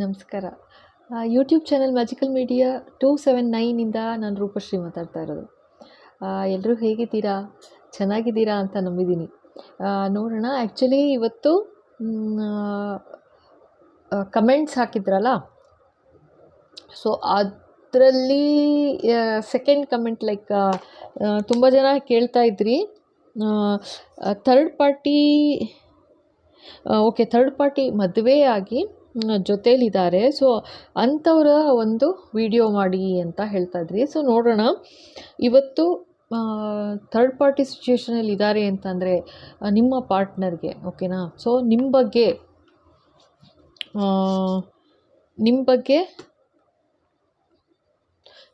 ನಮಸ್ಕಾರ. YouTube channel magical media two seven ನೈನಿಂದ ನಾನು ರೂಪಶ್ರೀ ಮಾತಾಡ್ತಾ ಇರೋದು. ಎಲ್ಲರೂ ಹೇಗಿದ್ದೀರಾ? ಚೆನ್ನಾಗಿದ್ದೀರಾ ಅಂತ ನಂಬಿದ್ದೀನಿ. ನೋಡೋಣ ಆ್ಯಕ್ಚುಲಿ ಇವತ್ತು ಕಮೆಂಟ್ಸ್ ಹಾಕಿದ್ರಲ್ಲ? ಸೊ ಅದರಲ್ಲಿ ಸೆಕೆಂಡ್ ಕಮೆಂಟ್ ಲೈಕ್ ತುಂಬ ಜನ ಕೇಳ್ತಾ ಇದ್ರಿ. Third party okay third party ಮದುವೆಯಾಗಿ ಜೊತೇಲಿದ್ದಾರೆ ಸೊ ಅಂಥವರ ಒಂದು ವಿಡಿಯೋ ಮಾಡಿ ಅಂತ ಹೇಳ್ತಾ ಇದ್ರಿ. ಸೊ ನೋಡೋಣ. ಇವತ್ತು ಥರ್ಡ್ ಪಾರ್ಟಿ ಸಿಚುವೇಷನಲ್ಲಿ ಇದ್ದಾರೆ ಅಂತಂದರೆ ನಿಮ್ಮ ಪಾರ್ಟ್ನರ್ಗೆ ಓಕೆನಾ ಸೊ ನಿಮ್ಮ ಬಗ್ಗೆ ನಿಮ್ಮ ಬಗ್ಗೆ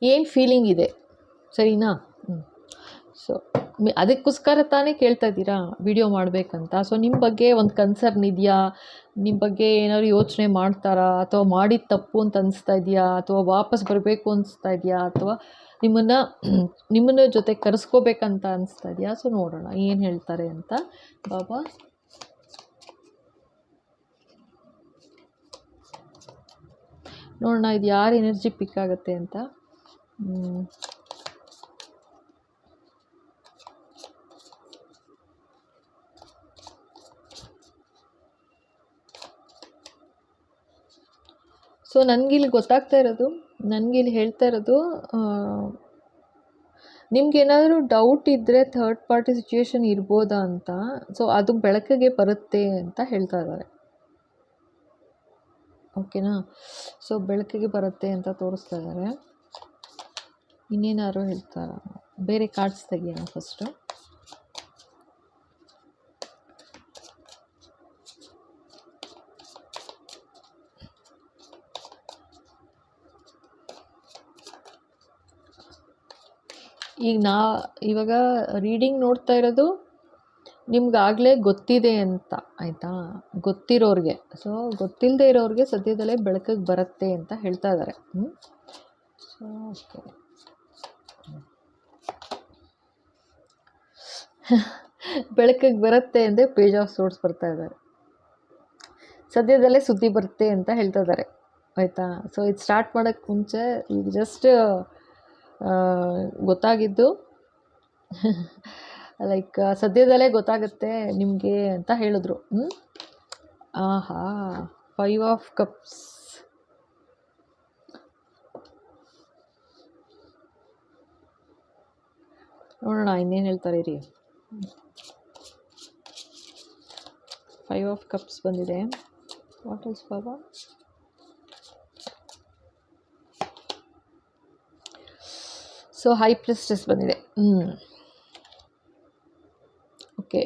ಏನು ಫೀಲಿಂಗ್ ಇದೆ? ಸರಿನಾ? ಹ್ಞೂ ಸೊ ಅದಕ್ಕೋಸ್ಕರ ತಾನೇ ಕೇಳ್ತಾ ಇದ್ದೀರಾ? ವಿಡಿಯೋ ಮಾಡಬೇಕಂತ. ಸೊ ನಿಮ್ಮ ಬಗ್ಗೆ ಒಂದು ಕನ್ಸರ್ನ್ ಇದೆಯಾ? ನಿಮ್ಮ ಬಗ್ಗೆ ಏನಾದ್ರು ಯೋಚನೆ ಮಾಡ್ತಾರಾ? ಅಥವಾ ಮಾಡಿದ ತಪ್ಪು ಅಂತ ಅನಿಸ್ತಾ ಇದೆಯಾ? ಅಥವಾ ವಾಪಸ್ ಬರಬೇಕು ಅನಿಸ್ತಾ ಇದೆಯಾ? ಅಥವಾ ನಿಮ್ಮನ್ನು ನಿಮ್ಮನ್ನ ಜೊತೆ ಕರೆಸ್ಕೋಬೇಕಂತ ಅನಿಸ್ತಾ ಇದೆಯಾ? ಸೊ ನೋಡೋಣ, ಏನು ಹೇಳ್ತಾರೆ ಅಂತ. ಬಾಬಾ. ನೋಡೋಣ ಇದು ಯಾರು ಎನರ್ಜಿ ಪಿಕ್ ಆಗುತ್ತೆ ಅಂತ. ಸೊ ನನಗಿಲ್ಲಿ ಗೊತ್ತಾಗ್ತಾ ಇರೋದು, ನನಗಿಲ್ಲಿ ಹೇಳ್ತಾ ಇರೋದು ನಿಮ್ಗೇನಾದರೂ ಡೌಟ್ ಇದ್ದರೆ ಥರ್ಡ್ ಪಾರ್ಟಿ ಸಿಚುಯೇಷನ್ ಇರ್ಬೋದಾ ಅಂತ. ಸೊ ಅದು ಬೆಳಕಿಗೆ ಬರುತ್ತೆ ಅಂತ ಹೇಳ್ತಾ ಇದ್ದಾರೆ. ಓಕೆನಾ ಸೊ ಬೆಳಕಿಗೆ ಬರುತ್ತೆ ಅಂತ ತೋರಿಸ್ತಾ ಇದ್ದಾರೆ. ಇನ್ನೇನಾದ್ರು ಹೇಳ್ತಾರ? ಬೇರೆ ಕಾರ್ಡ್ಸ್ ತೆಗಿಯೋಣ ಫಸ್ಟು ಈಗ ನಾ ಇವಾಗ ರೀಡಿಂಗ್ ನೋಡ್ತಾ ಇರೋದು ನಿಮ್ಗಾಗಲೇ ಗೊತ್ತಿದೆ ಅಂತ, ಆಯಿತಾ? ಗೊತ್ತಿರೋರಿಗೆ. ಸೊ ಗೊತ್ತಿಲ್ಲದೆ ಇರೋರಿಗೆ ಸದ್ಯದಲ್ಲೇ ಬೆಳಕಿಗೆ ಬರುತ್ತೆ ಅಂತ ಹೇಳ್ತಾ ಇದ್ದಾರೆ ಹ್ಞೂ ಸೊ ಓಕೆ ಬೆಳಕಿಗೆ ಬರುತ್ತೆ ಅಂದರೆ ಪೇಜ್ ಆಫ್ ಸೋರ್ಸ್ ಬರ್ತಾ ಇದ್ದಾರೆ ಸದ್ಯದಲ್ಲೇ ಸುದ್ದಿ ಬರುತ್ತೆ ಅಂತ ಹೇಳ್ತಾ ಇದ್ದಾರೆ ಆಯಿತಾ? ಸೊ ಇದು ಸ್ಟಾರ್ಟ್ ಮಾಡೋಕ್ಕೆ ಮುಂಚೆ ಈಗ ಜಸ್ಟ್ ಗೊತ್ತಾಗಿದ್ದು. ಲೈಕ್ ಸದ್ಯದಲ್ಲೇ ಗೊತ್ತಾಗುತ್ತೆ ನಿಮಗೆ ಅಂತ ಹೇಳಿದ್ರು. ಆಹಾ ಫೈವ್ ಆಫ್ ಕಪ್ಸ್ ನೋಡೋಣ, ಇನ್ನೇನು ಹೇಳ್ತಾರೆ ರೀ ಫೈವ್ ಆಫ್ ಕಪ್ಸ್ ಬಂದಿದೆ. ವಾಟ್ ಇಸ್ ಬಾಬಾ ಸೊ ಹೈ ಪ್ಲಸ್ ಸ್ಟ್ರೆಸ್ ಬಂದಿದೆ. ಹ್ಞೂ ಓಕೆ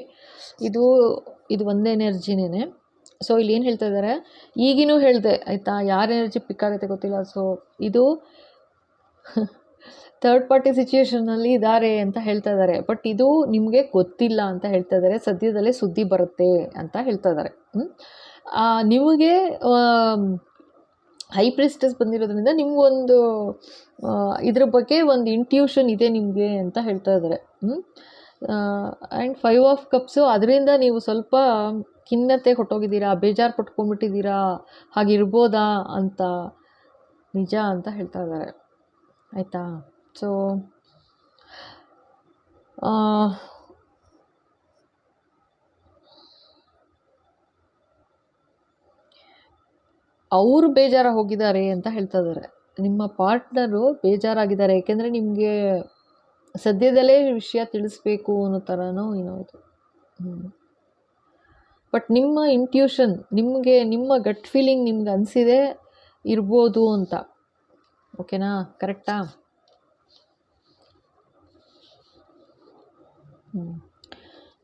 ಇದು ಇದು ಒಂದೇ ಎನರ್ಜಿನೇ ಸೊ ಇಲ್ಲಿ ಏನು ಹೇಳ್ತಾ ಇದ್ದಾರೆ ಈಗಿನೂ ಹೇಳಿದೆ, ಆಯಿತಾ? ಯಾರ ಎನರ್ಜಿ ಪಿಕ್ ಆಗುತ್ತೆ ಗೊತ್ತಿಲ್ಲ. ಸೊ ಇದು ಥರ್ಡ್ ಪಾರ್ಟಿ ಸಿಚುಯೇಷನಲ್ಲಿ ಇದ್ದಾರೆ ಅಂತ ಹೇಳ್ತಾ ಇದ್ದಾರೆ ಬಟ್ ಇದು ನಿಮಗೆ ಗೊತ್ತಿಲ್ಲ ಅಂತ ಹೇಳ್ತಾ ಇದ್ದಾರೆ ಸದ್ಯದಲ್ಲೇ ಸುದ್ದಿ ಬರುತ್ತೆ ಅಂತ ಹೇಳ್ತಾ ಇದ್ದಾರೆ? ನಿಮಗೆ ಹೈ ಪ್ರಿಸ್ಟಸ್ ಬಂದಿರೋದ್ರಿಂದ ನಿಮಗೊಂದು ಇದ್ರ ಬಗ್ಗೆ ಒಂದು ಇಂಟ್ಯೂಷನ್ ಇದೆ ನಿಮಗೆ ಅಂತ ಹೇಳ್ತಾ ಇದ್ದಾರೆ. ಆ್ಯಂಡ್ ಫೈವ್ ಆಫ್ ಕಪ್ಸು ಅದರಿಂದ ನೀವು ಸ್ವಲ್ಪ ಖಿನ್ನತೆ ಹೊಟ್ಟೋಗಿದ್ದೀರಾ, ಬೇಜಾರು ಪಟ್ಕೊಂಡ್ಬಿಟ್ಟಿದ್ದೀರಾ, ಹಾಗಿರ್ಬೋದಾ ಅಂತ ನಿಜ ಅಂತ ಹೇಳ್ತಾ ಇದ್ದಾರೆ. ಆಯಿತಾ? ಸೊ ಅವರು ಬೇಜಾರ ಹೋಗಿದ್ದಾರೆ ಅಂತ ಹೇಳ್ತಾ ಇದ್ದಾರೆ ನಿಮ್ಮ ಪಾರ್ಟ್ನರು ಬೇಜಾರಾಗಿದ್ದಾರೆ ಏಕೆಂದರೆ ನಿಮಗೆ ಸದ್ಯದಲ್ಲೇ ವಿಷಯ ತಿಳಿಸ್ಬೇಕು ಅನ್ನೋ ಥರನೋ ಏನೋ ಇದು. ಬಟ್ ನಿಮ್ಮ ಇಂಟ್ಯೂಷನ್ ನಿಮಗೆ, ನಿಮ್ಮ ಗಟ್ ಫೀಲಿಂಗ್ ನಿಮ್ಗೆ ಅನಿಸಿದೆ ಇರ್ಬೋದು ಅಂತ. ಓಕೆನಾ ಕರೆಕ್ಟಾ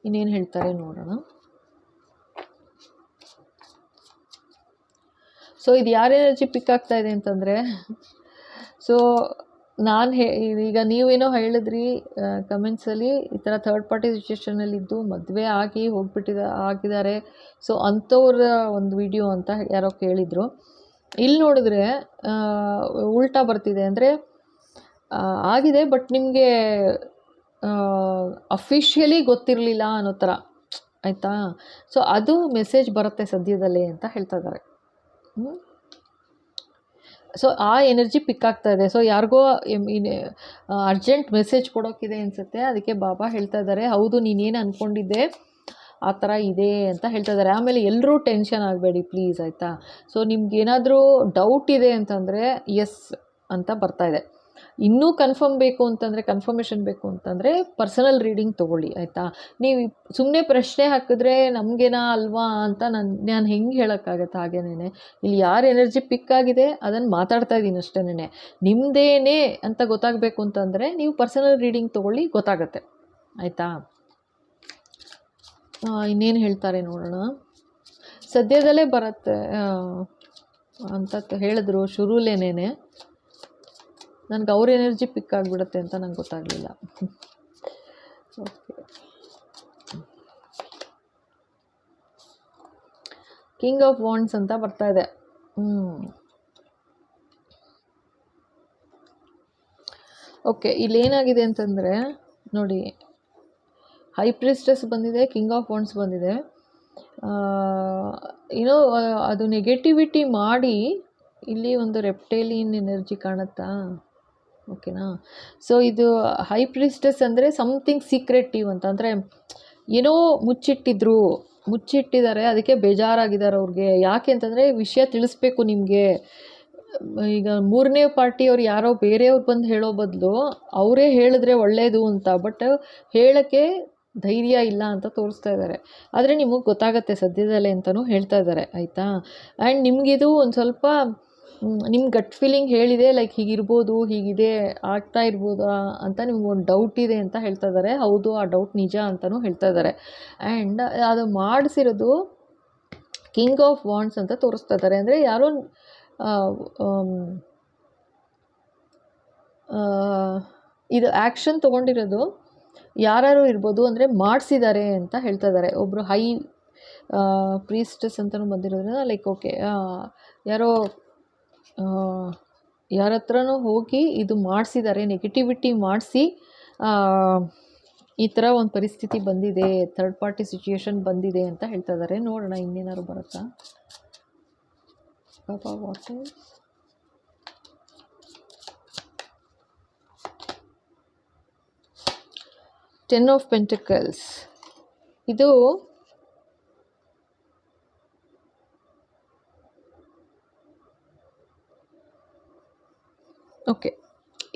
ಇನ್ನೇನು ಹೇಳ್ತಾರೆ ನೋಡೋಣ. ಸೊ ಇದು ಯಾರ ಎನರ್ಜಿ ಪಿಕ್ ಆಗ್ತಾ ಇದೆ ಅಂತಂದರೆ ಸೊ ನಾನು ಹೇ ಈಗ ನೀವೇನೋ ಹೇಳಿದ್ರಿ ಕಮೆಂಟ್ಸಲ್ಲಿ ಈ ಥರ ಥರ್ಡ್ ಪಾರ್ಟಿ ಸಿಚುವೇಷನಲ್ಲಿದ್ದು ಮದುವೆ ಆಗಿ ಹೋಗ್ಬಿಟ್ಟಿದ, ಆಗಿದ್ದಾರೆ. ಸೊ ಅಂಥವ್ರ ಒಂದು ವಿಡಿಯೋ ಅಂತ ಯಾರೋ ಕೇಳಿದರು. ಇಲ್ಲಿ ನೋಡಿದ್ರೆ ಉಲ್ಟಾ ಬರ್ತಿದೆ ಅಂದರೆ ಆಗಿದೆ ಬಟ್ ನಿಮಗೆ ಅಫಿಷಿಯಲಿ ಗೊತ್ತಿರಲಿಲ್ಲ ಅನ್ನೋ ಥರ ಆಯಿತಾ? ಸೊ ಅದು ಮೆಸೇಜ್ ಬರುತ್ತೆ ಸದ್ಯದಲ್ಲೇ ಅಂತ ಹೇಳ್ತಾ ಇದ್ದಾರೆ. ಸೊ ಆ ಎನರ್ಜಿ ಪಿಕ್ ಆಗ್ತಾ ಇದೆ. ಸೊ ಯಾರಿಗೋ ಅರ್ಜೆಂಟ್ ಮೆಸೇಜ್ ಕೊಡೋಕ್ಕಿದೆ ಅನಿಸುತ್ತೆ. ಅದಕ್ಕೆ ಬಾಬಾ ಹೇಳ್ತಾ ಇದ್ದಾರೆ, ಹೌದು, ನೀನೇನು ಅಂದ್ಕೊಂಡಿದ್ದೆ ಆ ಥರ ಇದೆ ಅಂತ ಹೇಳ್ತಾ ಇದ್ದಾರೆ. ಆಮೇಲೆ ಎಲ್ಲರೂ ಟೆನ್ಷನ್ ಆಗಬೇಡಿ ಪ್ಲೀಸ್ ಆಯಿತಾ? ಸೊ ನಿಮ್ಗೇನಾದರೂ ಡೌಟ್ ಇದೆ ಅಂತಂದರೆ ಎಸ್ ಅಂತ ಬರ್ತಾ ಇದೆ. ಇನ್ನೂ ಕನ್ಫರ್ಮ್ ಬೇಕು ಅಂತಂದರೆ ಕನ್ಫರ್ಮೇಷನ್ ಬೇಕು ಅಂತಂದರೆ ಪರ್ಸನಲ್ ರೀಡಿಂಗ್ ತೊಗೊಳ್ಳಿ, ಆಯಿತಾ? ನೀವು ಸುಮ್ಮನೆ ಪ್ರಶ್ನೆ ಹಾಕಿದ್ರೆ ನಮಗೇನಾ ಅಲ್ವಾ ಅಂತ ನಾನು ನಾನು ಹೆಂಗೆ ಹೇಳೋಕ್ಕಾಗತ್ತೆ ಹಾಗೇನೇ ಇಲ್ಲಿ ಯಾರು ಎನರ್ಜಿ ಪಿಕ್ ಆಗಿದೆ ಅದನ್ನು ಮಾತಾಡ್ತಾ ಇದ್ದೀನಿ ಅಷ್ಟೇನೆ ನಿಮ್ಮದೇನೇ ಅಂತ ಗೊತ್ತಾಗಬೇಕು ಅಂತಂದರೆ ನೀವು ಪರ್ಸನಲ್ ರೀಡಿಂಗ್ ತೊಗೊಳ್ಳಿ, ಗೊತ್ತಾಗತ್ತೆ. ಆಯಿತಾ? ಇನ್ನೇನು ಹೇಳ್ತಾರೆ ನೋಡೋಣ. ಸದ್ಯದಲ್ಲೇ ಬರುತ್ತೆ ಅಂತ ಹೇಳಿದ್ರು, ಶುರುಲೇನೇನೆ. ನನಗೆ ಅವ್ರ ಎನರ್ಜಿ ಪಿಕ್ ಆಗಿಬಿಡುತ್ತೆ ಅಂತ ನಂಗೆ ಗೊತ್ತಾಗಲಿಲ್ಲ. ಓಕೆ ಕಿಂಗ್ ಆಫ್ ವಾಂಡ್ಸ್ ಅಂತ ಬರ್ತಾ ಇದೆ. ಹ್ಞೂ ಓಕೆ ಇಲ್ಲಿ ಏನಾಗಿದೆ ಅಂತಂದರೆ, ನೋಡಿ ಹೈ ಪ್ರಿಸ್ಟಸ್ ಬಂದಿದೆ ಕಿಂಗ್ ಆಫ್ ವಾಂಡ್ಸ್ ಬಂದಿದೆ. ಏನೋ ಅದು ನೆಗೆಟಿವಿಟಿ ಮಾಡಿ ಇಲ್ಲಿ ಒಂದು ರೆಪ್ಟೇಲಿಯನ್ ಎನರ್ಜಿ ಕಾಣುತ್ತಾ? ಓಕೆನಾ? ಸೊ ಇದು ಹೈ ಪ್ರಿಸ್ಟೆಸ್ ಅಂದರೆ ಸಮಥಿಂಗ್ ಸೀಕ್ರೆಟಿವ್ ಅಂತ. ಅಂದರೆ ಏನೋ ಮುಚ್ಚಿಟ್ಟಿದ್ರು, ಮುಚ್ಚಿಟ್ಟಿದ್ದಾರೆ, ಅದಕ್ಕೆ ಬೇಜಾರಾಗಿದ್ದಾರೆ ಅವ್ರಿಗೆ. ಯಾಕೆ ಅಂತಂದರೆ ವಿಷಯ ತಿಳಿಸ್ಬೇಕು ನಿಮಗೆ. ಈಗ ಮೂರನೇ ಪಾರ್ಟಿಯವ್ರು ಯಾರೋ ಬೇರೆಯವ್ರು ಬಂದು ಹೇಳೋ ಬದಲು ಅವರೇ ಹೇಳಿದ್ರೆ ಒಳ್ಳೆಯದು ಅಂತ. ಬಟ್ ಹೇಳೋಕ್ಕೆ ಧೈರ್ಯ ಇಲ್ಲ ಅಂತ ತೋರಿಸ್ತಾ ಇದ್ದಾರೆ. ಆದರೆ ನಿಮಗೆ ಗೊತ್ತಾಗತ್ತೆ ಸದ್ಯದಲ್ಲೇ ಅಂತಲೂ ಹೇಳ್ತಾ ಇದ್ದಾರೆ, ಆಯಿತಾ? ಆ್ಯಂಡ್ ನಿಮಗಿದು ಒಂದು ಸ್ವಲ್ಪ ನಿಮ್ಮ ಗಟ್ ಫೀಲಿಂಗ್ ಹೇಳಿದೆ ಲೈಕ್ ಹೀಗಿರ್ಬೋದು, ಹೀಗಿದೆ, ಆಗ್ತಾ ಇರ್ಬೋದಾ ಅಂತ ನಿಮ್ಗೆ ಒಂದು ಡೌಟ್ ಇದೆ ಅಂತ ಹೇಳ್ತಾ ಇದ್ದಾರೆ ಹೌದು, ಆ ಡೌಟ್ ನಿಜ ಅಂತಲೂ ಹೇಳ್ತಾ ಇದ್ದಾರೆ ಆ್ಯಂಡ್ ಅದು ಮಾಡಿಸಿರೋದು ಕಿಂಗ್ ಆಫ್ ವಾಂಡ್ಸ್ ಅಂತ ತೋರಿಸ್ತಾ ಇದ್ದಾರೆ ಅಂದರೆ ಯಾರೋ ಇದು ಆ್ಯಕ್ಷನ್ ತೊಗೊಂಡಿರೋದು ಯಾರು ಇರ್ಬೋದು ಅಂದರೆ ಮಾಡಿಸಿದ್ದಾರೆ ಅಂತ ಹೇಳ್ತಾ ಇದ್ದಾರೆ ಒಬ್ಬರು ಹೈ ಪ್ರೀಸ್ಟಸ್ ಅಂತಲೂ ಬಂದಿರೋದ್ರಿಂದ ಲೈಕ್ ಓಕೆ ಯಾರೋ ಯಾರ ಹತ್ರನೂ ಹೋಗಿ ಇದು ಮಾಡಿಸಿದ್ದಾರೆ ನೆಗೆಟಿವಿಟಿ ಮಾಡಿಸಿ ಈ ಥರ ಒಂದು ಪರಿಸ್ಥಿತಿ ಬಂದಿದೆ ಥರ್ಡ್ ಪಾರ್ಟಿ ಸಿಚುಯೇಷನ್ ಬಂದಿದೆ ಅಂತ ಹೇಳ್ತಾ ಇದ್ದಾರೆ ನೋಡೋಣ ಇನ್ನೇನಾದ್ರು ಬರುತ್ತಾ? ಪಾಪಾ ವಾಟ್ ಟೆನ್ ಆಫ್ ಪೆಂಟಕಲ್ಸ್ ಇದು ಓಕೆ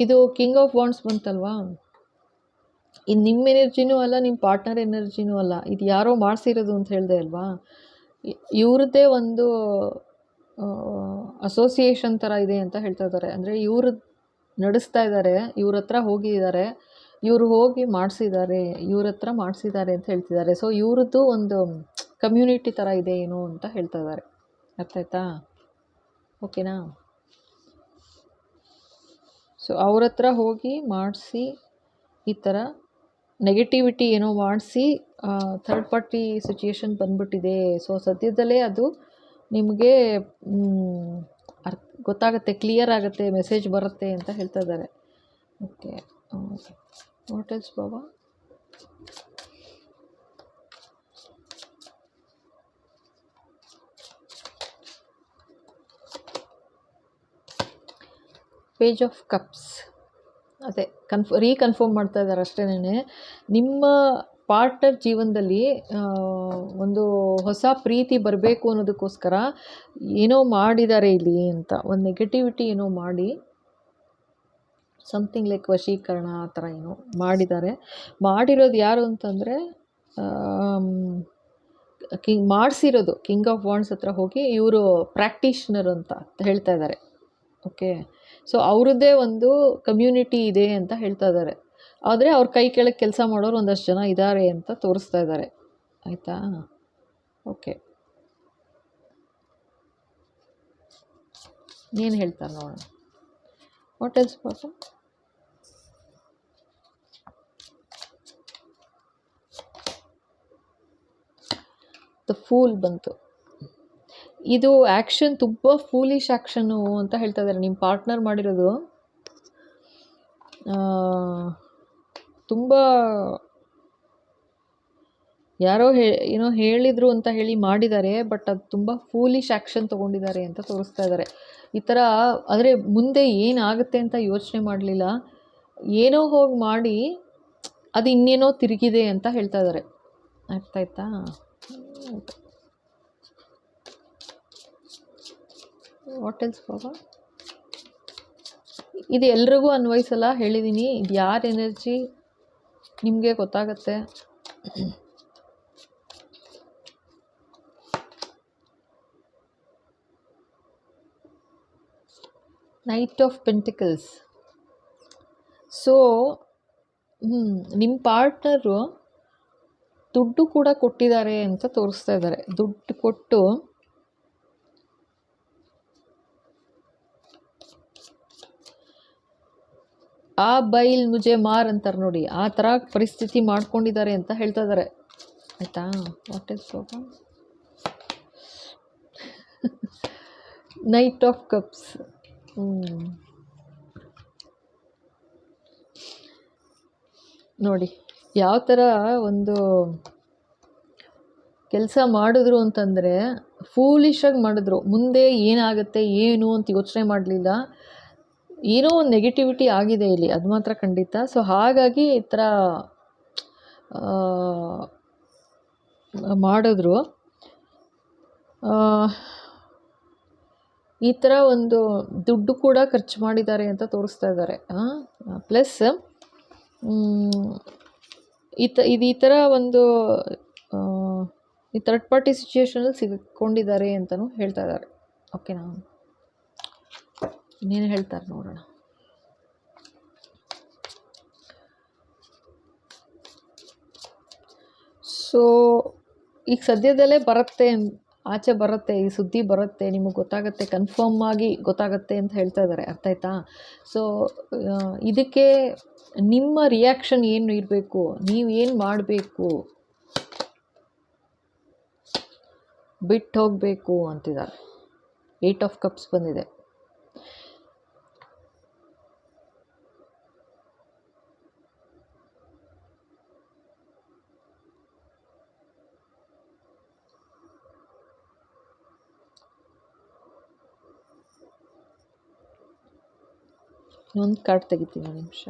ಇದು ಕಿಂಗ್ ಆಫ್ ವಾಂಡ್ಸ್ ಬಂತಲ್ವಾ? ಇದು ನಿಮ್ಮ ಎನರ್ಜಿನೂ ಅಲ್ಲ ನಿಮ್ಮ ಪಾರ್ಟ್ನರ್ ಎನರ್ಜಿನೂ ಅಲ್ಲ. ಇದು ಯಾರೋ ಮಾಡಿಸಿರೋದು ಅಂತ ಹೇಳಿದೆ ಅಲ್ವಾ? ಇವ್ರದ್ದೇ ಒಂದು ಅಸೋಸಿಯೇಷನ್ ಥರ ಇದೆ ಅಂತ ಹೇಳ್ತಾ ಇದ್ದಾರೆ ಅಂದರೆ ಇವರು ನಡೆಸ್ತಾ ಇದ್ದಾರೆ ಇವ್ರ ಹತ್ರ ಹೋಗಿದ್ದಾರೆ ಇವರು ಹೋಗಿ ಮಾಡಿಸಿದ್ದಾರೆ, ಇವ್ರ ಹತ್ರ ಮಾಡಿಸಿದ್ದಾರೆ ಅಂತ ಹೇಳ್ತಿದ್ದಾರೆ. ಸೊ ಇವ್ರದ್ದು ಒಂದು ಕಮ್ಯುನಿಟಿ ಥರ ಇದೆ ಏನು ಅಂತ ಹೇಳ್ತಾ ಇದ್ದಾರೆ ಅರ್ಥ ಆಯ್ತಾ? ಓಕೆನಾ ಸೊ ಅವ್ರ ಹತ್ರ ಹೋಗಿ ಮಾಡಿಸಿ, ಈ ಥರ ನೆಗೆಟಿವಿಟಿ ಏನೋ ಮಾಡಿಸಿ ಥರ್ಡ್ ಪಾರ್ಟಿ ಸಿಚುಯೇಷನ್ ಬಂದ್ಬಿಟ್ಟಿದೆ. ಸೊ ಸದ್ಯದಲ್ಲೇ ಅದು ನಿಮಗೆ ಅರ್ಥ, ಗೊತ್ತಾಗುತ್ತೆ ಕ್ಲಿಯರ್ ಆಗುತ್ತೆ ಮೆಸೇಜ್ ಬರುತ್ತೆ ಅಂತ ಹೇಳ್ತಾ ಇದ್ದಾರೆ. ಓಕೆ ವಾಟ್ ಎಲ್ಸ್ ಬಾಬಾ? ಪೇಜ್ ಆಫ್ ಕಪ್ಸ್ ಅದೇ ಕನ್ಫ ರೀಕನ್ಫರ್ಮ್ ಮಾಡ್ತಾ ಇದ್ದಾರೆ ಅಷ್ಟೇನೆ ನಿಮ್ಮ ಪಾರ್ಟ್ನರ್ ಜೀವನದಲ್ಲಿ ಒಂದು ಹೊಸ ಪ್ರೀತಿ ಬರಬೇಕು ಅನ್ನೋದಕ್ಕೋಸ್ಕರ ಏನೋ ಮಾಡಿದ್ದಾರೆ ಇಲ್ಲಿ ಅಂತ, ಒಂದು ನೆಗೆಟಿವಿಟಿ ಏನೋ ಮಾಡಿ ಸಮಥಿಂಗ್ ಲೈಕ್ ವಶೀಕರಣ ಆ ಥರ ಏನೋ ಮಾಡಿದ್ದಾರೆ. ಮಾಡಿರೋದು ಯಾರು ಅಂತಂದರೆ ಕಿಂಗ್ ಮಾಡಿಸಿರೋದು ಕಿಂಗ್ ಆಫ್ ವಾಂಡ್ಸ್ ಹತ್ರ ಹೋಗಿ ಇವರು ಪ್ರಾಕ್ಟೀಷ್ನರ್ ಅಂತ ಹೇಳ್ತಾ ಇದ್ದಾರೆ. ಓಕೆ ಸೊ ಅವ್ರದ್ದೇ ಒಂದು ಕಮ್ಯುನಿಟಿ ಇದೆ ಅಂತ ಹೇಳ್ತಾ ಇದ್ದಾರೆ. ಆದರೆ ಅವ್ರ ಕೈ ಕೆಳಗೆ ಕೆಲಸ ಮಾಡೋರು ಒಂದಷ್ಟು ಜನ ಇದ್ದಾರೆ ಅಂತ ತೋರಿಸ್ತಾ ಇದ್ದಾರೆ. ಆಯಿತಾ? ಓಕೆ ಏನು ಹೇಳ್ತಾರೆ ನೋಡೋಣ. ವಾಟ್ ಎಲ್ಸ್ ಪಾಪ ದ ಫೂಲ್ ಬಂತು. ಇದು ಆ್ಯಕ್ಷನ್ ತುಂಬ ಫೂಲಿಶ್ ಆ್ಯಕ್ಷನ್ನು ಅಂತ ಹೇಳ್ತಾ ಇದ್ದಾರೆ ನಿಮ್ಮ ಪಾರ್ಟ್ನರ್ ಮಾಡಿರೋದು ತುಂಬ ಯಾರೋ ಹೇ, ಏನೋ ಹೇಳಿದರು ಅಂತ ಹೇಳಿ ಮಾಡಿದ್ದಾರೆ ಬಟ್ ಅದು ತುಂಬ ಫೂಲಿಶ್ ಆ್ಯಕ್ಷನ್ ತೊಗೊಂಡಿದ್ದಾರೆ ಅಂತ ತೋರಿಸ್ತಾ ಇದ್ದಾರೆ ಈ ಥರ ಆದರೆ ಮುಂದೆ ಏನಾಗುತ್ತೆ ಅಂತ ಯೋಚನೆ ಮಾಡಲಿಲ್ಲ. ಏನೋ ಹೋಗಿ ಮಾಡಿ, ಅದು ಇನ್ನೇನೋ ತಿರುಗಿದೆ ಅಂತ ಹೇಳ್ತಾ ಇದ್ದಾರೆ ಅರ್ಥ ಆಯ್ತಾ ವಾಟ್ ಎಲ್ಸ್ ಬಾಬಾ ಇದು ಎಲ್ರಿಗೂ ಅನ್ವಯಿಸಲ್ಲ ಹೇಳಿದ್ದೀನಿ ಇದು ಯಾರ ಎನರ್ಜಿ? ನಿಮಗೆ ಗೊತ್ತಾಗತ್ತೆ. ನೈಟ್ ಆಫ್ ಪೆಂಟಿಕಲ್ಸ್ ಸೊ ನಿಮ್ಮ ಪಾರ್ಟ್ನರು ದುಡ್ಡು ಕೂಡ ಕೊಟ್ಟಿದ್ದಾರೆ ಅಂತ ತೋರಿಸ್ತಾ ಇದ್ದಾರೆ. ದುಡ್ಡು ಕೊಟ್ಟು ಆ ಬೈಲ್ ಮುಜೆ ಮಾರ್ ಅಂತಾರೆ ನೋಡಿ. ಆ ಥರ ಪರಿಸ್ಥಿತಿ ಮಾಡ್ಕೊಂಡಿದ್ದಾರೆ ಅಂತ ಹೇಳ್ತಾ ಇದ್ದಾರೆ ಆಯಿತಾ? What is problem knight of cups ನೋಡಿ, ಯಾವ ಥರ ಒಂದು ಕೆಲಸ ಮಾಡಿದ್ರು ಅಂತಂದರೆ ಫೂಲಿಶಾಗಿ ಮಾಡಿದ್ರು. ಮುಂದೆ ಏನಾಗುತ್ತೆ, ಏನು ಅಂತ ಯೋಚನೆ ಮಾಡಲಿಲ್ಲ. ಏನೋ ಒಂದು ನೆಗೆಟಿವಿಟಿ ಆಗಿದೆ ಇಲ್ಲಿ, ಅದು ಮಾತ್ರ ಖಂಡಿತ. ಸೊ ಹಾಗಾಗಿ ಈ ಥರ ಮಾಡಿದ್ರು. ಈ ಥರ ಒಂದು ದುಡ್ಡು ಕೂಡ ಖರ್ಚು ಮಾಡಿದ್ದಾರೆ ಅಂತ ತೋರಿಸ್ತಾ ಇದ್ದಾರೆ. ಪ್ಲಸ್ ಈ ತ, ಇದು ಈ ಥರ ಒಂದು ಈ ಥರ್ಡ್ ಪಾರ್ಟಿ ಸಿಚುಯೇಷನಲ್ಲಿ ಸಿಕ್ಕೊಂಡಿದ್ದಾರೆ ಅಂತಲೂ ಹೇಳ್ತಾ ಇದ್ದಾರೆ. ಓಕೆನಾ ಇನ್ನೇನು ಹೇಳ್ತಾರೆ ನೋಡೋಣ. ಸೊ ಈಗ ಸದ್ಯದಲ್ಲೇ ಬರುತ್ತೆ ಆಚೆ ಬರುತ್ತೆ, ಈ ಸುದ್ದಿ ಬರುತ್ತೆ, ನಿಮಗೆ ಗೊತ್ತಾಗುತ್ತೆ ಕನ್ಫರ್ಮ್ ಆಗಿ ಗೊತ್ತಾಗುತ್ತೆ ಅಂತ ಹೇಳ್ತಾ ಇದ್ದಾರೆ ಅರ್ಥ ಆಯ್ತಾ? ಸೊ ಇದಕ್ಕೆ ನಿಮ್ಮ ರಿಯಾಕ್ಷನ್ ಏನು ಇರಬೇಕು, ನೀವು ಏನು ಮಾಡಬೇಕು? ಬಿಟ್ಟು ಹೋಗಬೇಕು ಅಂತಿದ್ದಾರೆ. ಏಟ್ ಆಫ್ ಕಪ್ಸ್ ಬಂದಿದೆ. ಒಂದು ಕಾರ್ಡ್ ತೆಗಿತೀನಿ ಒಂದು ನಿಮಿಷ.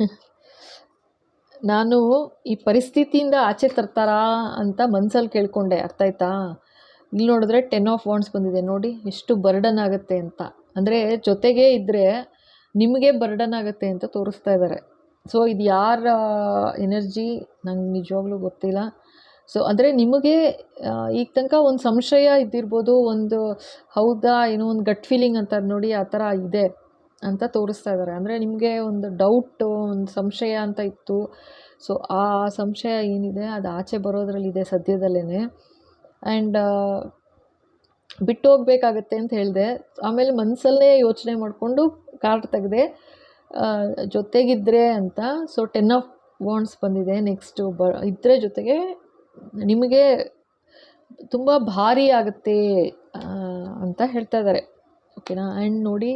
ನಾನು ಈ ಪರಿಸ್ಥಿತಿಯಿಂದ ಆಚೆ ತರ್ತಾರಾ ಅಂತ ಮನ್ಸಲ್ಲಿ ಕೇಳಿಕೊಂಡೆ, ಅರ್ಥ ಆಯ್ತಾ? ಇಲ್ಲಿ ನೋಡಿದ್ರೆ ಟೆನ್ ಆಫ್ ವಾಂಡ್ಸ್ ಬಂದಿದೆ, ನೋಡಿ ಎಷ್ಟು ಬರ್ಡನ್ ಆಗುತ್ತೆ ಅಂತ. ಅಂದರೆ ಜೊತೆಗೆ ಇದ್ದರೆ ನಿಮಗೆ ಬರ್ಡನ್ ಆಗುತ್ತೆ ಅಂತ ತೋರಿಸ್ತಾ ಇದ್ದಾರೆ ಸೊ ಇದು ಯಾರ ಎನರ್ಜಿ ನಂಗೆ ನಿಜವಾಗ್ಲೂ ಗೊತ್ತಿಲ್ಲ. ಸೊ ಅಂದರೆ ನಿಮಗೆ ಈಗ ತನಕ ಒಂದು ಸಂಶಯ ಇದ್ದಿರ್ಬೋದು, ಒಂದು ಹೌದಾ, ಏನೋ ಒಂದು ಗಟ್ ಫೀಲಿಂಗ್ ಅಂತ ನೋಡಿ ಆ ಥರ ಇದೆ ಅಂತ ತೋರಿಸ್ತಾ ಇದ್ದಾರೆ ಅಂದರೆ ನಿಮಗೆ ಒಂದು ಡೌಟ್ ಒಂದು ಸಂಶಯ ಅಂತ ಇತ್ತು. ಸೊ ಆ ಸಂಶಯ ಏನಿದೆ, ಅದು ಆಚೆ ಬರೋದ್ರಲ್ಲಿದೆ ಸದ್ಯದಲ್ಲೇ ಆ್ಯಂಡ್ ಬಿಟ್ಟು ಹೋಗ್ಬೇಕಾಗತ್ತೆ ಅಂತ ಹೇಳಿದೆ. ಆಮೇಲೆ ಮನಸ್ಸಲ್ಲೇ ಯೋಚನೆ ಮಾಡಿಕೊಂಡು ಕಾರ್ಡ್ ತೆಗೆದೆ ಜೊತೆಗಿದ್ದರೆ ಅಂತ ಸೊ ಟೆನ್ ಆಫ್ ವಾಂಡ್ಸ್ ಬಂದಿದೆ ನೆಕ್ಸ್ಟು ಬ ಇದ್ದರೆ ಜೊತೆಗೆ ನಿಮಗೆ ತುಂಬ ಭಾರಿ ಆಗುತ್ತೆ ಅಂತ ಹೇಳ್ತಾ ಇದ್ದಾರೆ ಓಕೆನಾ ಆ್ಯಂಡ್ ನೋಡಿ,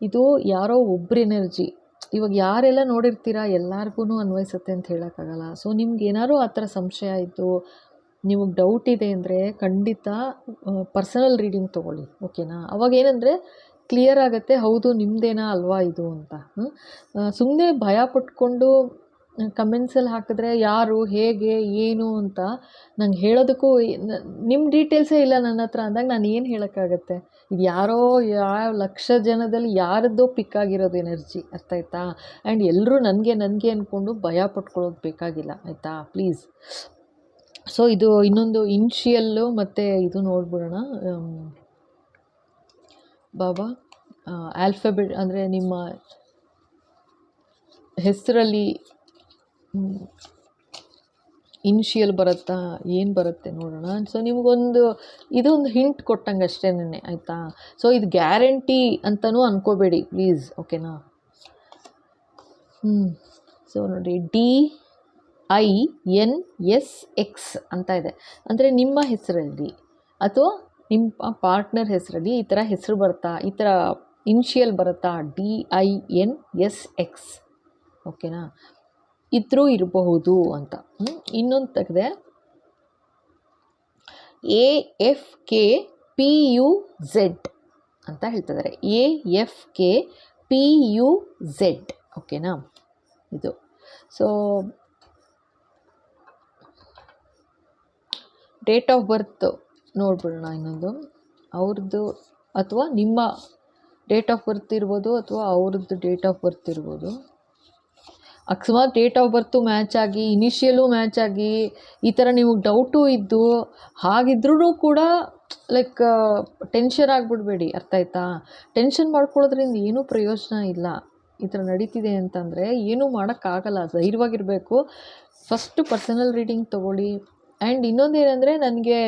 ಇದು ಯಾರೋ ಒಬ್ರ ಎನರ್ಜಿ ಇವಾಗ ಯಾರೆಲ್ಲ ನೋಡಿರ್ತೀರಾ ಎಲ್ಲರಿಗೂ ಅನ್ವಯಿಸುತ್ತೆ ಅಂತ ಹೇಳೋಕ್ಕಾಗಲ್ಲ. ಸೊ ನಿಮ್ಗೆ ಏನಾದ್ರು ಆ ಥರ ಸಂಶಯ ಇತ್ತು ನಿಮಗೆ ಡೌಟ್ ಇದೆ ಅಂದರೆ ಖಂಡಿತ ಪರ್ಸನಲ್ ರೀಡಿಂಗ್ ತೊಗೊಳ್ಳಿ ಓಕೆನಾ ಅವಾಗ ಏನಂದರೆ ಕ್ಲಿಯರ್ ಆಗುತ್ತೆ, ಹೌದು ನಿಮ್ಮದೇನಾ ಅಲ್ವಾ ಇದು ಅಂತ ಸುಮ್ಮನೆ ಭಯ ಪಟ್ಕೊಂಡು ಕಮೆಂಟ್ಸಲ್ಲಿ ಹಾಕಿದ್ರೆ ಯಾರು, ಹೇಗೆ, ಏನು ಅಂತ ನಂಗೆ ಹೇಳೋದಕ್ಕೂ ನಿಮ್ಮ ಡೀಟೇಲ್ಸೇ ಇಲ್ಲ ನನ್ನ ಹತ್ರ ಅಂದಾಗ ನಾನು ಏನು ಹೇಳೋಕ್ಕಾಗತ್ತೆ? ಇದು ಯಾರೋ ಯಾವ ಲಕ್ಷ ಜನದಲ್ಲಿ ಯಾರದ್ದೋ ಪಿಕ್ ಆಗಿರೋದು ಎನರ್ಜಿ ಅರ್ಥ ಆಯ್ತಾ? ಆ್ಯಂಡ್ ಎಲ್ಲರೂ ನನಗೆ ನನಗೆ ಅಂದ್ಕೊಂಡು ಭಯ ಪಟ್ಕೊಳ್ಳೋದು ಬೇಕಾಗಿಲ್ಲ, ಆಯಿತಾ? ಪ್ಲೀಸ್ ಸೊ ಇದು ಇನ್ನೊಂದು ಇನ್ಶಿಯಲ್ಲು ಮತ್ತು ಇದು ನೋಡ್ಬಿಡೋಣ. ಬಾಬಾ ಆಲ್ಫಬೆಟ್ ಅಂದರೆ ನಿಮ್ಮ ಹೆಸರಲ್ಲಿ ಇನಿಷಿಯಲ್ ಬರುತ್ತಾ, ಏನು ಬರುತ್ತೆ ನೋಡೋಣ. ಸೊ ನಿಮಗೊಂದು, ಇದೊಂದು ಹಿಂಟ್ ಕೊಟ್ಟಂಗೆ ಅಷ್ಟೇ ನೆನೆ ಆಯಿತಾ? ಸೊ ಇದು ಗ್ಯಾರಂಟಿ ಅಂತಲೂ ಅನ್ಕೋಬೇಡಿ ಪ್ಲೀಸ್ ಓಕೆನಾ ಹ್ಞೂ ಸೊ ನೋಡಿ D I N S X ಅಂತ ಇದೆ. ಅಂದರೆ ನಿಮ್ಮ ಹೆಸರಲ್ಲಿ ಅಥವಾ ನಿಮ್ಮ ಪಾರ್ಟ್ನರ್ ಹೆಸರಲ್ಲಿ ಈ ಥರ ಹೆಸರು ಬರುತ್ತಾ, ಈ ಥರ ಇನ್ಷಿಯಲ್ ಬರುತ್ತಾ, D I N S X. ಓಕೆನಾ? ಇದ್ರೂ ಇರಬಹುದು ಅಂತ. ಇನ್ನೊಂದು ತೆಗೆದೆ. A F K P U Z ಅಂತ ಹೇಳ್ತಿದ್ದಾರೆ. A F K P U Z. ಓಕೆನಾ? ಇದು. ಸೊ ಡೇಟ್ ಆಫ್ ಬರ್ತ್ ನೋಡ್ಬಿಡೋಣ ಇನ್ನೊಂದು. ಅವ್ರದ್ದು ಅಥವಾ ನಿಮ್ಮ ಡೇಟ್ ಆಫ್ ಬರ್ತ್ ಇರ್ಬೋದು ಅಥವಾ ಅವ್ರದ್ದು ಡೇಟ್ ಆಫ್ ಬರ್ತ್ ಇರ್ಬೋದು. ಅಕಸ್ಮಾತ್ ಡೇಟ್ ಆಫ್ ಬರ್ತು ಮ್ಯಾಚ್ ಆಗಿ ಇನಿಷಿಯಲು ಮ್ಯಾಚ್ ಆಗಿ, ಈ ಥರ ನಿಮಗೆ ಡೌಟು ಇದ್ದು ಹಾಗಿದ್ರೂ ಕೂಡ ಲೈಕ್ ಟೆನ್ಷನ್ ಆಗಿಬಿಡ್ಬೇಡಿ, ಅರ್ಥ ಆಯ್ತಾ? ಟೆನ್ಷನ್ ಮಾಡ್ಕೊಳ್ಳೋದ್ರಿಂದ ಏನೂ ಪ್ರಯೋಜನ ಇಲ್ಲ. ಈ ಥರ ನಡೀತಿದೆ ಅಂತಂದರೆ ಏನೂ ಮಾಡೋಕ್ಕಾಗಲ್ಲ. ಧೈರ್ಯವಾಗಿರಬೇಕು. ಫಸ್ಟ್ ಪರ್ಸನಲ್ ರೀಡಿಂಗ್ ತೊಗೊಳ್ಳಿ. ಆ್ಯಂಡ್ ಇನ್ನೊಂದು ಏನಂದರೆ ನನಗೆ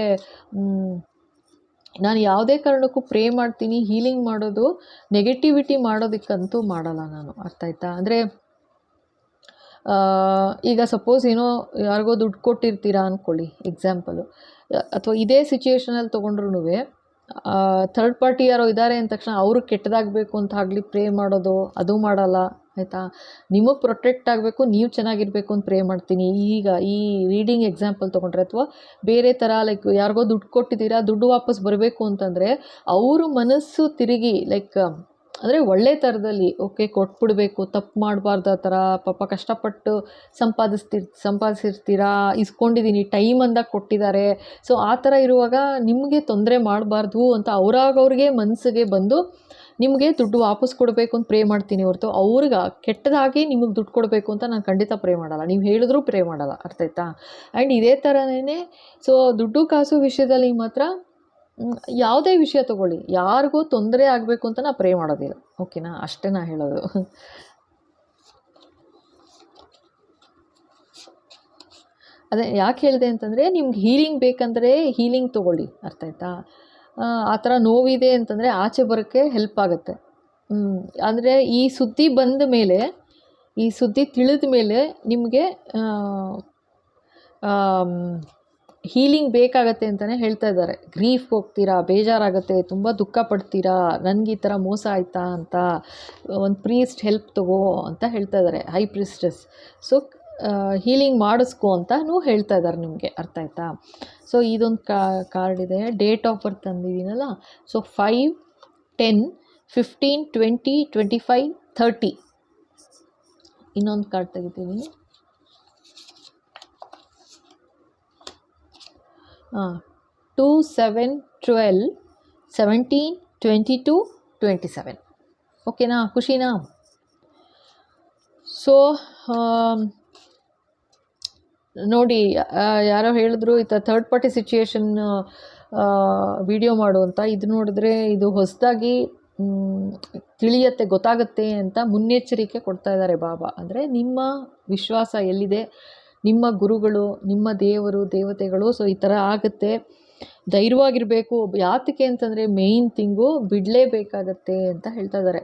ನಾನು ಯಾವುದೇ ಕಾರಣಕ್ಕೂ ಪ್ರೇ ಮಾಡ್ತೀನಿ ಹೀಲಿಂಗ್ ಮಾಡೋದು ನೆಗೆಟಿವಿಟಿ ಮಾಡೋದಕ್ಕಂತೂ ಮಾಡಲ್ಲ ನಾನು. ಅರ್ಥ ಆಯ್ತಾ? ಅಂದರೆ ಈಗ ಸಪೋಸ್ ಏನೋ ಯಾರಿಗೋ ದುಡ್ಡು ಕೊಟ್ಟಿರ್ತೀರಾ ಅಂದ್ಕೊಳ್ಳಿ ಎಕ್ಸಾಂಪಲು ಅಥವಾ ಇದೇ ಸಿಚುಯೇಷನಲ್ಲಿ ತೊಗೊಂಡ್ರು ಥರ್ಡ್ ಪಾರ್ಟಿ ಯಾರೋ ಇದ್ದಾರೆ ಅಂದ ತಕ್ಷಣ ಅವರು ಕೆಟ್ಟದಾಗಬೇಕು ಅಂತ ಆಗಲಿ ಪ್ರೇ ಮಾಡೋದು, ಅದು ಮಾಡಲ್ಲ. ಆಯಿತಾ? ನಿಮಗೆ ಪ್ರೊಟೆಕ್ಟ್ ಆಗಬೇಕು, ನೀವು ಚೆನ್ನಾಗಿರಬೇಕು ಅಂತ ಪ್ರೇ ಮಾಡ್ತೀನಿ. ಈಗ ಈ ರೀಡಿಂಗ್ ಎಕ್ಸಾಂಪಲ್ ತೊಗೊಂಡ್ರೆ ಅಥವಾ ಬೇರೆ ಥರ ಲೈಕ್ ಯಾರಿಗೋ ದುಡ್ಡು ಕೊಟ್ಟಿದ್ದೀರಾ, ದುಡ್ಡು ವಾಪಸ್ ಬರಬೇಕು ಅಂತಂದರೆ, ಅವ್ರ ಮನಸ್ಸು ತಿರುಗಿ ಲೈಕ್ ಅಂದರೆ ಒಳ್ಳೆ ಥರದಲ್ಲಿ ಓಕೆ ಕೊಟ್ಬಿಡ್ಬೇಕು, ತಪ್ಪು ಮಾಡಬಾರ್ದು ಆ ಥರ ಪಾಪ ಕಷ್ಟಪಟ್ಟು ಸಂಪಾದಿಸ್ತಿರ್ ಸಂಪಾದಿಸಿರ್ತೀರಾ ಇಸ್ಕೊಂಡಿದ್ದೀನಿ ಟೈಮ್ ಅಂದಾಗ ಕೊಟ್ಟಿದ್ದಾರೆ. ಸೊ ಆ ಥರ ಇರುವಾಗ ನಿಮಗೆ ತೊಂದರೆ ಮಾಡಬಾರ್ದು ಅಂತ ಅವ್ರಾಗವ್ರಿಗೆ ಮನಸ್ಸಿಗೆ ಬಂದು ನಿಮಗೆ ದುಡ್ಡು ವಾಪಸ್ ಕೊಡಬೇಕು ಅಂತ ಪ್ರೇ ಮಾಡ್ತೀನಿ ಹೊರತು ಅವ್ರಿಗೆ ಕೆಟ್ಟದಾಗಿ ನಿಮಗೆ ದುಡ್ಡು ಕೊಡಬೇಕು ಅಂತ ನಾನು ಖಂಡಿತ ಪ್ರೇ ಮಾಡಲ್ಲ. ನೀವು ಹೇಳಿದ್ರೂ ಪ್ರೇ ಮಾಡಲ್ಲ. ಅರ್ಥ ಆಯ್ತಾ? ಆ್ಯಂಡ್ ಇದೇ ಥರನೇ ಸೊ ದುಡ್ಡು ಕಾಸು ವಿಷಯದಲ್ಲಿ ಮಾತ್ರ ಯಾವುದೇ ವಿಷಯ ತಗೊಳ್ಳಿ. ಯಾರಿಗೂ ತೊಂದರೆ ಆಗಬೇಕು ಅಂತ ನಾನು ಪ್ರೇ ಮಾಡೋದಿಲ್ಲ. ಓಕೆನಾ ಅಷ್ಟೇ ನಾ ಹೇಳೋದು. ಅದೇ ಯಾಕೆ ಹೇಳಿದೆ ಅಂತಂದರೆ, ನಿಮ್ಗೆ ಹೀಲಿಂಗ್ ಬೇಕಂದರೆ ಹೀಲಿಂಗ್ ತೊಗೊಳ್ಳಿ. ಅರ್ಥ ಆಯ್ತಾ? ಆ, ಥರ ನೋವಿದೆ ಅಂತಂದರೆ ಆಚೆ ಬರೋಕ್ಕೆ ಹೆಲ್ಪ್ ಆಗುತ್ತೆ. ಅಂದರೆ ಈ ಸುದ್ದಿ ಬಂದ ಮೇಲೆ ಈ ಸುದ್ದಿ ತಿಳಿದ ಮೇಲೆ ನಿಮಗೆ ಹೀಲಿಂಗ್ ಬೇಕಾಗತ್ತೆ ಅಂತಲೇ ಹೇಳ್ತಾ ಇದ್ದಾರೆ. ಗ್ರೀಫ್ ಹೋಗ್ತೀರಾ ಬೇಜಾರಾಗುತ್ತೆ ತುಂಬ ದುಃಖ ಪಡ್ತೀರಾ ನನಗೆ ಈ ಥರ ಮೋಸ ಆಯಿತಾ ಅಂತ ಒಂದು ಪ್ರೀಸ್ಟ್ ಹೆಲ್ಪ್ ತಗೋ ಅಂತ ಹೇಳ್ತಾ ಇದ್ದಾರೆ ಹೈ ಪ್ರೀಸ್ಟಸ್ ಸೊ ಹೀಲಿಂಗ್ ಮಾಡಿಸ್ಕೊ ಅಂತನೂ ಹೇಳ್ತಾ ಇದ್ದಾರೆ ನಿಮಗೆ, ಅರ್ಥ ಆಯ್ತಾ? ಸೊ ಇದೊಂದು ಕಾರ್ಡ್ ಇದೆ date of birth ತಂದಿದ್ದೀನಲ್ಲ so five ten fifteen twenty twenty five thirty ಇನ್ನೊಂದು ಕಾರ್ಡ್ ತೆಗಿತೀನಿ. ಹಾಂ two seven twelve seventeen twenty two twenty seven ಓಕೆನಾ ಖುಷಿನಾ ಸೊ ನೋಡಿ ಯಾರೋ ಹೇಳಿದ್ರು ಈ ಥರ ಥರ್ಡ್ ಪಾರ್ಟಿ ಸಿಚುಯೇಷನ್ ವಿಡಿಯೋ ಮಾಡು ಅಂತ. ಇದು ನೋಡಿದ್ರೆ ಇದು ಹೊಸದಾಗಿ ತಿಳಿಯತ್ತೆ, ಗೊತ್ತಾಗುತ್ತೆ ಅಂತ ಮುನ್ನೆಚ್ಚರಿಕೆ ಕೊಡ್ತಾ ಇದ್ದಾರೆ ಬಾಬಾ. ಅಂದರೆ ನಿಮ್ಮ ವಿಶ್ವಾಸ ಎಲ್ಲಿದೆ? ನಿಮ್ಮ ಗುರುಗಳು, ನಿಮ್ಮ ದೇವರು, ದೇವತೆಗಳು, ಸೊ ಈ ಥರ ಆಗುತ್ತೆ. ಧೈರ್ಯವಾಗಿರಬೇಕು. ಯಾತಕ್ಕೆ ಅಂತಂದರೆ ಮೇಯ್ನ್ ತಿಂಗು ಬಿಡಲೇಬೇಕಾಗತ್ತೆ ಅಂತ ಹೇಳ್ತಾ ಇದ್ದಾರೆ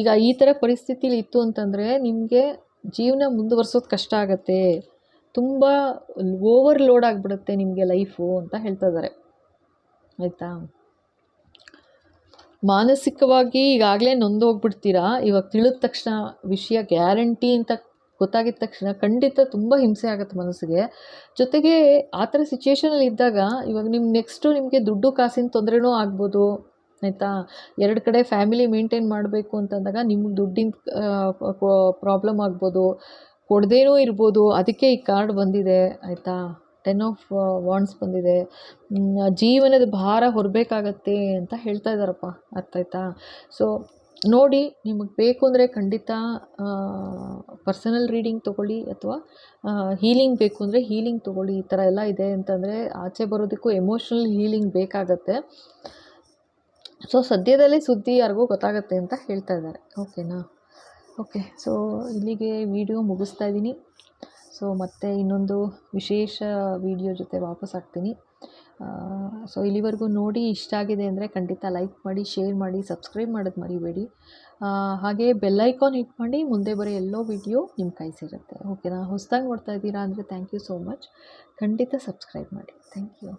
ಈಗ ಈ ಥರ ಪರಿಸ್ಥಿತಿಲಿ ಇತ್ತು ಅಂತಂದರೆ ನಿಮಗೆ ಜೀವನ ಮುಂದುವರ್ಸೋದು ಕಷ್ಟ ಆಗತ್ತೆ. ತುಂಬ ಓವರ್ ಲೋಡ್ ಆಗಿಬಿಡುತ್ತೆ ನಿಮಗೆ ಲೈಫು ಅಂತ ಹೇಳ್ತಾ ಇದ್ದಾರೆ ಆಯಿತಾ? ಮಾನಸಿಕವಾಗಿ ಈಗಾಗಲೇ ನೊಂದು ಹೋಗ್ಬಿಡ್ತೀರಾ? ಇವಾಗ ತಿಳಿದ ತಕ್ಷಣ ವಿಷಯ ಗ್ಯಾರಂಟಿ ಅಂತ ಗೊತ್ತಾಗಿದ ತಕ್ಷಣ ಖಂಡಿತ ತುಂಬ ಹಿಂಸೆ ಆಗುತ್ತೆ ಮನಸ್ಸಿಗೆ. ಜೊತೆಗೆ ಆ ಥರ ಸಿಚುಯೇಷನಲ್ಲಿ ಇದ್ದಾಗ ಇವಾಗ ನಿಮ್ಮ ನೆಕ್ಸ್ಟು ನಿಮಗೆ ದುಡ್ಡು ಕಾಸಿನ ತೊಂದರೆನೂ ಆಗ್ಬೋದು. ಆಯಿತಾ? ಎರಡು ಕಡೆ ಫ್ಯಾಮಿಲಿ ಮೇಂಟೈನ್ ಮಾಡಬೇಕು ಅಂತಂದಾಗ ನಿಮ್ಗೆ ದುಡ್ಡಿನ ಪ್ರಾಬ್ಲಮ್ ಆಗ್ಬೋದು. ಕೊಡದೇನೂ ಇರ್ಬೋದು. ಅದಕ್ಕೆ ಈ ಕಾರ್ಡ್ ಬಂದಿದೆ, ಆಯಿತಾ? ಟೆನ್ ಆಫ್ ವಾಂಡ್ಸ್ ಬಂದಿದೆ. ಜೀವನದ ಭಾರ ಹೊರಬೇಕಾಗತ್ತೆ ಅಂತ ಹೇಳ್ತಾ ಇದ್ದಾರಪ್ಪ. ಅರ್ಥ ಆಯ್ತಾ? ಸೊ ನೋಡಿ, ನಿಮಗೆ ಬೇಕು ಅಂದರೆ ಖಂಡಿತ ಪರ್ಸನಲ್ ರೀಡಿಂಗ್ ತೊಗೊಳ್ಳಿ ಅಥವಾ ಹೀಲಿಂಗ್ ಬೇಕು ಅಂದರೆ ಹೀಲಿಂಗ್ ತೊಗೊಳ್ಳಿ. ಈ ಥರ ಎಲ್ಲ ಇದೆ ಅಂತಂದರೆ ಆಚೆ ಬರೋದಕ್ಕೂ ಎಮೋಷ್ನಲ್ ಹೀಲಿಂಗ್ ಬೇಕಾಗತ್ತೆ. ಸೊ ಸದ್ಯದಲ್ಲೇ ಸುದ್ದಿ ಯಾರಿಗೂ ಗೊತ್ತಾಗತ್ತೆ ಅಂತ ಹೇಳ್ತಾ ಇದ್ದಾರೆ. ಓಕೆನಾ ಓಕೆ ಸೊ ಇಲ್ಲಿಗೆ ವಿಡಿಯೋ ಮುಗಿಸ್ತಾ ಇದ್ದೀನಿ. ಸೊ ಮತ್ತೆ ಇನ್ನೊಂದು ವಿಶೇಷ ವಿಡಿಯೋ ಜೊತೆ ವಾಪಸ್ ಆಗ್ತೀನಿ. ಸೊ ಇಲ್ಲಿವರೆಗೂ ನೋಡಿ ಇಷ್ಟ ಆಗಿದೆ ಅಂದರೆ ಖಂಡಿತ ಲೈಕ್ ಮಾಡಿ ಶೇರ್ ಮಾಡಿ ಸಬ್ಸ್ಕ್ರೈಬ್ ಮಾಡೋದು ಮರಿಬೇಡಿ. ಹಾಗೆ ಬೆಲ್ಲೈಕಾನ್ ಹಿಟ್ ಮಾಡಿ ಮುಂದೆ ಬರೋ ಎಲ್ಲೋ ವಿಡಿಯೋ ನಿಮ್ಮ ಕೈ ಸಿಗುತ್ತೆ ಓಕೆ ನಾನು ಹೊಸ್ದಾಗಿ ನೋಡ್ತಾ ಇದ್ದೀರಾ ಅಂದರೆ ಥ್ಯಾಂಕ್ ಯು ಸೋ ಮಚ್ ಖಂಡಿತ ಸಬ್ಸ್ಕ್ರೈಬ್ ಮಾಡಿ. Thank you